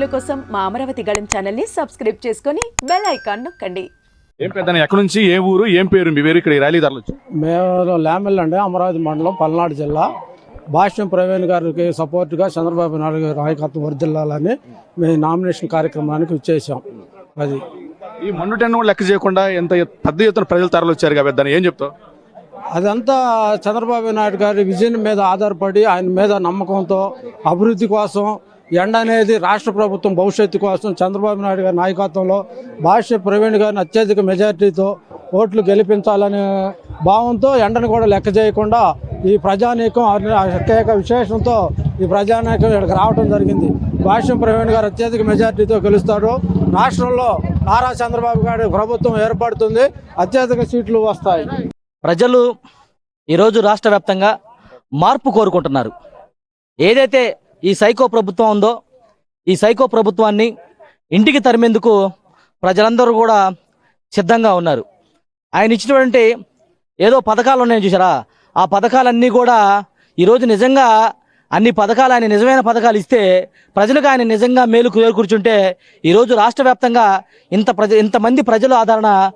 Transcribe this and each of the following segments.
వీడియోల కోసం మా అమరావతి గళం ఛానల్ని సబ్స్క్రైబ్ చేసుకొని బెల్ ఐకాన్ నొక్కండి. ఏం పెద్ద ఎక్కడి నుంచి ఏ ఊరు ఏం పేరు మీ పేరు ఇక్కడ ఈ ర్యాలీ ధరలు వచ్చి? మేము లామెల్ అండి అమరావతి మండలం పల్నాడు జిల్లా. భాష్యం ప్రవీణ్ గారికి సపోర్ట్గా చంద్రబాబు నాయుడు గారి నాయకత్వం వర్దిల్లాలని మేము నామినేషన్ కార్యక్రమానికి ఇచ్చేసాం అది. ఈ మొన్న టెన్ కూడా లెక్క చేయకుండా ఎంత పెద్ద ఎత్తున ప్రజలు తరలి వచ్చారు కాబట్టి దాన్ని ఏం చెప్తావు? అదంతా చంద్రబాబు నాయుడు గారి విజన్ మీద ఆధారపడి ఆయన మీద నమ్మకంతో అభివృద్ధి కోసం ఎండ అనేది రాష్ట్ర ప్రభుత్వం భవిష్యత్తు కోసం చంద్రబాబు నాయుడు గారి నాయకత్వంలో భాష్య ప్రవీణ్ గారిని అత్యధిక మెజార్టీతో ఓట్లు గెలిపించాలనే భావంతో ఎండను కూడా లెక్క చేయకుండా ఈ ప్రజానీకం ప్రత్యేక విశేషంతో ఈ ప్రజానీకం ఇక్కడికి రావడం జరిగింది. భాష్యం ప్రవీణ్ గారు అత్యధిక మెజార్టీతో గెలుస్తారు రాష్ట్రంలో నారా చంద్రబాబు గారి ప్రభుత్వం ఏర్పడుతుంది. అత్యధిక సీట్లు వస్తాయి. ప్రజలు ఈరోజు రాష్ట్ర మార్పు కోరుకుంటున్నారు. ఏదైతే ఈ సైకో ప్రభుత్వం ఉందో ఈ సైకో ప్రభుత్వాన్ని ఇంటికి తరిమేందుకు ప్రజలందరూ కూడా సిద్ధంగా ఉన్నారు. ఆయన ఇచ్చినటువంటి ఏదో పథకాలు ఉన్నాయని చూసారా ఆ పథకాలన్నీ కూడా ఈరోజు నిజంగా అన్ని పథకాలు ఆయన నిజమైన పథకాలు ఇస్తే ప్రజలకు ఆయన నిజంగా మేలు కూర్చుంటే ఈరోజు రాష్ట్ర వ్యాప్తంగా ఇంత ప్రజ ఇంతమంది ప్రజల ఆదరణ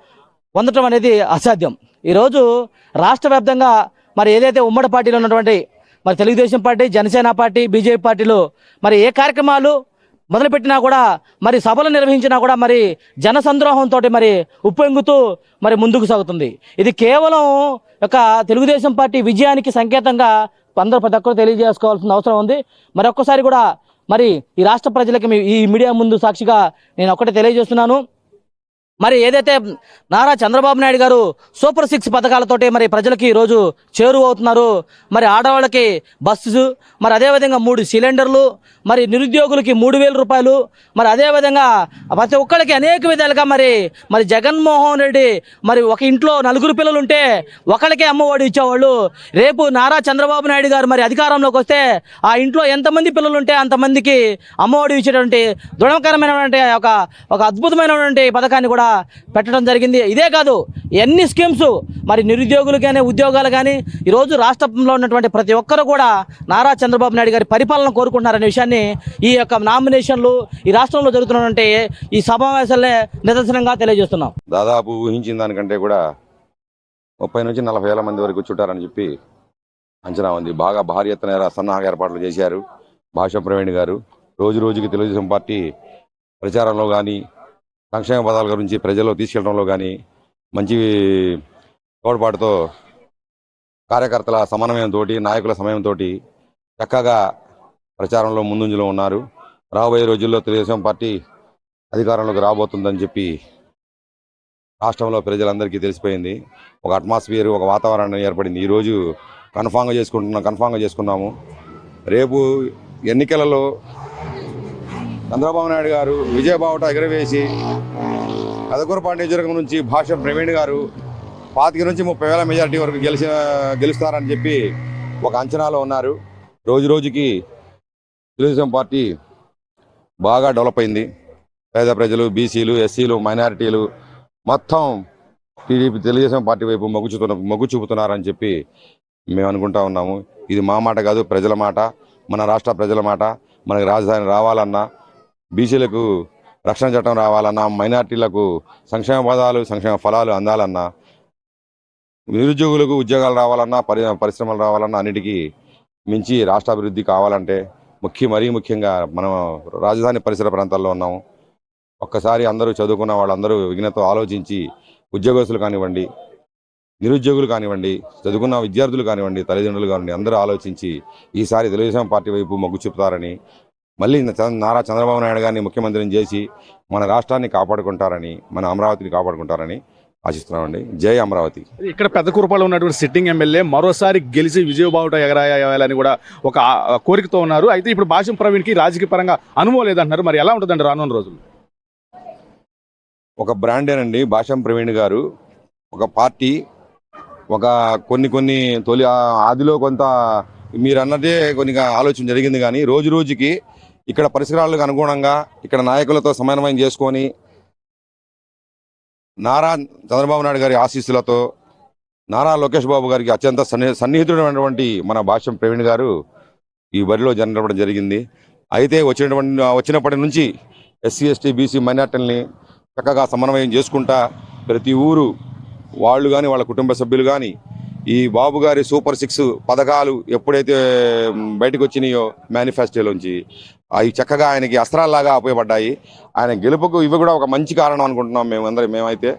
పొందటం అనేది అసాధ్యం. ఈరోజు రాష్ట్ర వ్యాప్తంగా మరి ఏదైతే ఉమ్మడి పార్టీలో ఉన్నటువంటి మరి Telugudesam party Janasena party BJP పార్టీలు మరి ఏ కార్యక్రమాలు మొదలుపెట్టినా కూడా మరి సభలు నిర్వహించినా కూడా మరి జన సంద్రోహంతో మరి ఉప్పొంగుతూ మరి ముందుకు సాగుతుంది. ఇది కేవలం ఒక తెలుగుదేశం పార్టీ విజయానికి సంకేతంగా అందరూ ప్రతి ఒక్కరు తెలియజేసుకోవాల్సిన అవసరం ఉంది. మరి ఒక్కసారి కూడా మరి ఈ రాష్ట్ర ప్రజలకి ఈ మీడియా ముందు సాక్షిగా నేను ఒక్కటే తెలియజేస్తున్నాను. మరి ఏదైతే నారా చంద్రబాబు నాయుడు గారు సూపర్ సిక్స్ పథకాలతోటి మరి ప్రజలకి ఈరోజు చేరువవుతున్నారు మరి ఆడవాళ్ళకి బస్సు మరి అదేవిధంగా మూడు సిలిండర్లు మరి నిరుద్యోగులకి మూడు వేల రూపాయలు మరి అదేవిధంగా ప్రతి ఒక్కరికి అనేక విధాలుగా మరి మరి జగన్మోహన్ రెడ్డి మరి ఒక ఇంట్లో నలుగురు పిల్లలు ఉంటే ఒకళ్ళకే అమ్మఒడి ఇచ్చేవాళ్ళు. రేపు నారా చంద్రబాబు నాయుడు గారు మరి అధికారంలోకి వస్తే ఆ ఇంట్లో ఎంతమంది పిల్లలు ఉంటే అంతమందికి అమ్మఒడి ఇచ్చేటువంటి దృఢకరమైనటువంటి ఒక ఒక అద్భుతమైనటువంటి పథకాన్ని కూడా పెట్టడం జరిగింది. ఇదే కాదు ఎన్ని స్కీమ్స్ మరి నిరుద్యోగులు కానీ ఉద్యోగాలు కానీ ఈరోజు రాష్ట్రంలో ఉన్నటువంటి ప్రతి ఒక్కరు కూడా నారా చంద్రబాబు నాయుడు గారి పరిపాలన కోరుకుంటున్నారనే విషయాన్ని ఈ యొక్క నామినేషన్లు ఈ రాష్ట్రంలో జరుగుతున్నటువంటి ఈ సమావేశాలనే నిదర్శనంగా తెలియజేస్తున్నాం. దాదాపు ఊహించిన దానికంటే కూడా ముప్పై నుంచి నలభై వేల మంది వరకు చుట్టారని చెప్పి అంచనా ఉంది. బాగా భారీ ఎత్తున సన్నాహక ఏర్పాట్లు చేశారు. భాషా ప్రవీణ్ గారు రోజు రోజుకి తెలుగుదేశం పార్టీ ప్రచారంలో కానీ సంక్షేమ పదాల గురించి ప్రజల్లో తీసుకెళ్ళడంలో కానీ మంచి తోడ్పాటుతో కార్యకర్తల సమన్వయంతో నాయకుల సమయంతో చక్కగా ప్రచారంలో ముందుంజలో ఉన్నారు. రాబోయే రోజుల్లో తెలుగుదేశం పార్టీ అధికారంలోకి రాబోతుందని చెప్పి రాష్ట్రంలో ప్రజలందరికీ తెలిసిపోయింది. ఒక అట్మాస్ఫియర్ ఒక వాతావరణం ఏర్పడింది. ఈరోజు కన్ఫామ్గా చేసుకుంటున్నాం కన్ఫామ్గా చేసుకున్నాము. రేపు ఎన్నికలలో చంద్రబాబు నాయుడు గారు విజయబావుట ఎగరవేసి కదకూరపాటి నియోజకవర్గం నుంచి భాష ప్రవీణ్ గారు పాతిక నుంచి ముప్పై వేల మెజార్టీ వరకు గెలిచి గెలుస్తారని చెప్పి ఒక అంచనాలో ఉన్నారు. రోజు రోజుకి తెలుగుదేశం పార్టీ బాగా డెవలప్ అయింది. పేద ప్రజలు బీసీలు ఎస్సీలు మైనారిటీలు మొత్తం టీడీపీ తెలుగుదేశం పార్టీ వైపు మొగ్గు చూపుతున్న మొగ్గు చూపుతున్నారని చెప్పి మేము అనుకుంటా ఉన్నాము. ఇది మా మాట కాదు ప్రజల మాట. మన రాష్ట్ర ప్రజల మాట. మనకి రాజధాని రావాలన్నా బీసీలకు రక్షణ చట్టం రావాలన్నా మైనార్టీలకు సంక్షేమ పదాలు సంక్షేమ ఫలాలు అందాలన్నా నిరుద్యోగులకు ఉద్యోగాలు రావాలన్నా పరి పరిశ్రమలు రావాలన్నా అన్నిటికీ మించి రాష్ట్ర అభివృద్ధి కావాలంటే ముఖ్య మరీ ముఖ్యంగా మనం రాజధాని పరిసర ప్రాంతాల్లో ఉన్నాము. ఒక్కసారి అందరూ చదువుకున్న వాళ్ళందరూ విఘ్నతో ఆలోచించి ఉద్యోగస్తులు కానివ్వండి నిరుద్యోగులు కానివ్వండి చదువుకున్న విద్యార్థులు కానివ్వండి తల్లిదండ్రులు కానివ్వండి అందరూ ఆలోచించి ఈసారి తెలుగుదేశం పార్టీ వైపు మొగ్గు చూపుతారని మళ్ళీ నారా చంద్రబాబు నాయుడు గారిని ముఖ్యమంత్రిని చేసి మన రాష్ట్రాన్ని కాపాడుకుంటారని మన అమరావతిని కాపాడుకుంటారని ఆశిస్తున్నామండి. జై అమరావతి. ఇక్కడ పెద్ద కురపాలో ఉన్నటువంటి సిట్టింగ్ ఎమ్మెల్యే మరోసారి గెలిచి విజయబావుట ఎగరాయాలని కూడా ఒక కోరికతో ఉన్నారు. అయితే ఇప్పుడు భాషం ప్రవీణ్కి రాజకీయ పరంగా అనుభవం లేదంటున్నారు. మరి ఎలా ఉంటుందండి రానున్న రోజులు? ఒక బ్రాండేనండి భాషం ప్రవీణ్ గారు. ఒక పార్టీ ఒక కొన్ని కొన్ని తొలి ఆదిలో కొంత మీరు అన్నదే కొన్ని ఆలోచన జరిగింది కానీ రోజు రోజుకి ఇక్కడ పరిసరాలకు అనుగుణంగా ఇక్కడ నాయకులతో సమన్వయం చేసుకొని నారా చంద్రబాబు నాయుడు గారి ఆశీస్సులతో నారా లోకేష్ బాబు గారికి అత్యంత సన్ని సన్నిహితుడైనటువంటి మన భాష్యం ప్రవీణ్ గారు ఈ బరిలో జరగడం జరిగింది. అయితే వచ్చినటువంటి వచ్చినప్పటి నుంచి ఎస్సీ ఎస్టీ బీసీ మైనార్టీలని చక్కగా సమన్వయం చేసుకుంటా ప్రతి ఊరు వాళ్ళు కానీ వాళ్ళ కుటుంబ సభ్యులు కానీ ఈ బాబు గారి సూపర్ సిక్స్ పథకాలు ఎప్పుడైతే బయటకు వచ్చినాయో మేనిఫెస్టోలోంచి అవి చక్కగా ఆయనకి అస్త్రాల్లాగా ఉపయోగపడ్డాయి. ఆయన గెలుపుకు ఇవి కూడా ఒక మంచి కారణం అనుకుంటున్నాం మేము అందరం మేమైతే.